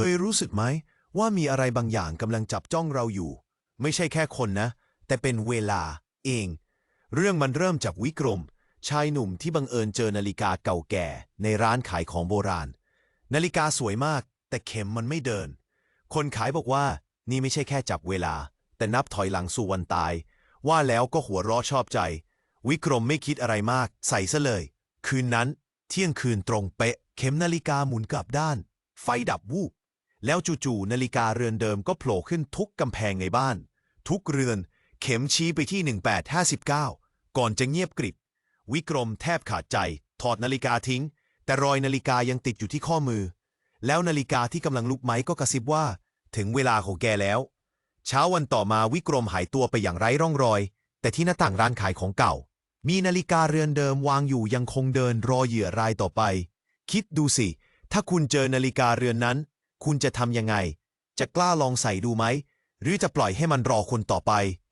เคยรู้สึกไหม ว่ามีอะไรบางอย่างกำลังจับจ้องเราอยู่ ไม่ใช่แค่คนนะ แต่เป็นเวลา เอง เรื่องมันเริ่มจากวิกรม ชายหนุ่มที่บังเอิญเจอนาฬิกาเก่าแก่ ในร้านขายของโบราณ นาฬิกาสวยมาก แต่เข็มมันไม่เดิน คนขายบอกว่า นี่ไม่ใช่แค่จับเวลา แต่นับถอยหลังสู่วันตาย ว่าแล้วก็หัวเราะชอบใจ วิกรมไม่คิดอะไรมาก ใส่ซะเลย คืนนั้น เที่ยงคืนตรงเป๊ะ เข็มนาฬิกาหมุนกลับด้าน ไฟดับวูบ แล้วจู่ๆนาฬิกาเรือนเดิมก็โผล่ขึ้นทุกกำแพงในบ้าน ทุกเรือน เข็มชี้ไปที่ 1859 ก่อนจะเงียบกริบ วิกรมแทบขาดใจ ถอดนาฬิกาทิ้ง แต่รอยนาฬิกายังติดอยู่ที่ข้อมือ แล้วนาฬิกาที่กำลังลุกไหมก็กระซิบว่า ถึงเวลาของแกแล้ว เช้าวันต่อมาวิกรมหายตัวไปอย่างไร้ร่องรอย แต่ที่หน้าต่างร้านขายของเก่า มีนาฬิกาเรือนเดิมวางอยู่ยังคงเดินรอเหยื่อรายต่อไป คิดดูสิ ถ้าคุณเจอนาฬิกาเรือนนั้น คุณจะทำยังไง จะกล้าลองใส่ดูไหม หรือจะปล่อยให้มันรอคนต่อไป